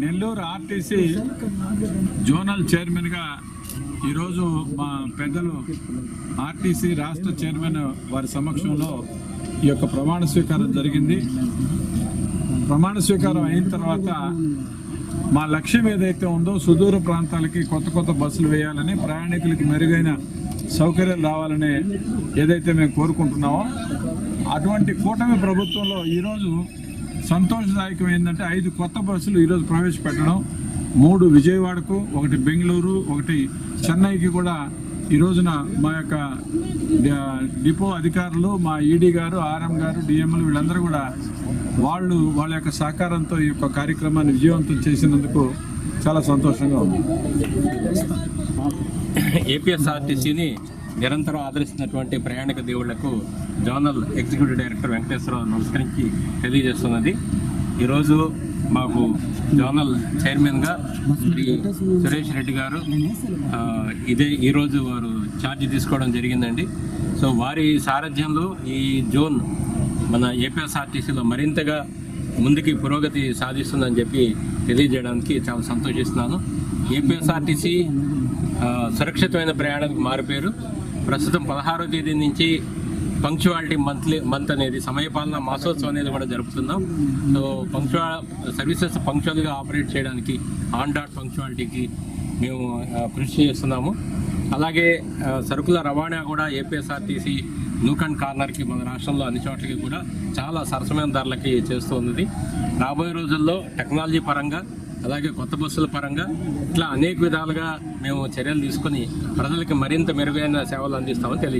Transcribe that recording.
Nellore RTC zonal చైర్మన్గా ఈరోజు మా పెద్దలు ఆర్టీసీ రాష్ట్ర చైర్మన్ వారి సమక్షంలో ఈ యొక్క ప్రమాణ స్వీకారం జరిగింది. ప్రమాణ స్వీకారం అయిన తర్వాత మా లక్ష్యం ఏదైతే ఉందో సుదూర ప్రాంతాలకి కొత్త కొత్త బస్సులు వేయాలని ప్రయాణికులకి మెరుగైన సౌకర్యాలు రావాలని ఏదైతే మేము కోరుకుంటున్నామో అటువంటి కూటమి ప్రభుత్వంలో ఈరోజు సంతోషదాయకం ఏంటంటే ఐదు కొత్త బస్సులు ఈరోజు ప్రవేశపెట్టడం మూడు విజయవాడకు ఒకటి బెంగళూరు ఒకటి చెన్నైకి కూడా ఈ రోజున మా యొక్క డిపో అధికారులు మా ఈడీ గారు ఆర్ఎం గారు డిఎంఎల్ వీళ్ళందరూ కూడా వాళ్ళు వాళ్ళ యొక్క సహకారంతో ఈ యొక్క కార్యక్రమాన్ని విజయవంతం చేసినందుకు చాలా సంతోషంగా ఉంది. ఏపీఎస్ఆర్టీసీని నిరంతరం ఆదరిస్తున్నటువంటి ప్రయాణిక దేవుళ్ళకు జోనల్ ఎగ్జిక్యూటివ్ డైరెక్టర్ వెంకటేశ్వరరావు నమస్కరించి తెలియజేస్తున్నది. ఈరోజు మాకు జోనల్ చైర్మన్గా శ్రీ సురేష్ రెడ్డి గారు ఇదే ఈరోజు వారు ఛార్జ్ తీసుకోవడం జరిగిందండి. సో వారి సారథ్యంలో ఈ జోన్ మన ఏపీఎస్ఆర్టీసీలో మరింతగా ముందుకి పురోగతి సాధిస్తుందని చెప్పి తెలియజేయడానికి చాలా సంతోషిస్తున్నాను. ఏపీఎస్ఆర్టీసీ సురక్షితమైన ప్రయాణానికి మారిపోయారు ప్రస్తుతం పదహారో తేదీ నుంచి పంక్చువాలిటీ మంత్లీ మంత్ అనేది సమయపాలన మాసోత్సవం అనేది కూడా జరుపుతున్నాం. సో పంక్చువా సర్వీసెస్ పంక్చువల్గా ఆపరేట్ చేయడానికి ఆన్ డాట్ పంక్చువాలిటీకి మేము కృషి చేస్తున్నాము. అలాగే సరుకుల రవాణా కూడా ఏపీఎస్ఆర్టీసీ నూకన్ కార్నర్కి మన రాష్ట్రంలో అన్ని చోట్లకి కూడా చాలా సరసమైన ధరలకి చేస్తూ ఉన్నది. రాబోయే రోజుల్లో టెక్నాలజీ పరంగా అలాగే కొత్త బస్సుల పరంగా ఇట్లా అనేక విధాలుగా మేము చర్యలు తీసుకొని ప్రజలకి మరింత మెరుగైన సేవలు అందిస్తామని తెలియజేస్తాం